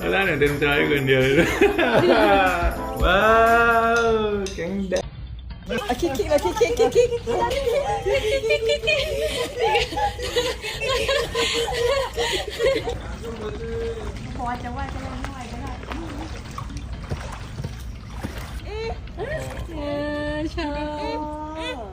Hola, no te entraba con Dios. ¡Wow! ¡Qué onda! Aquí, aquí, aquí, aquí, aquí, aquí. Hoy te voy a tener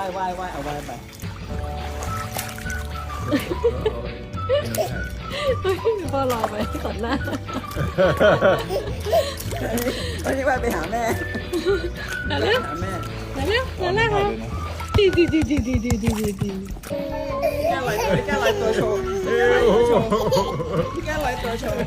ออเอาไหว้ไหว้ไหว้เอาไหว้ไปพ่อรอไปก่อนหน้าตอนนี้ไหว้ไปหาแม่มาเร็วหาแม่มาเร็วมาเร็วมาดีดีดีดีดีดีดีดีดีแก้ลอยตัวแก้ลอยตัวโชว์แก้ลอยตัวโชว์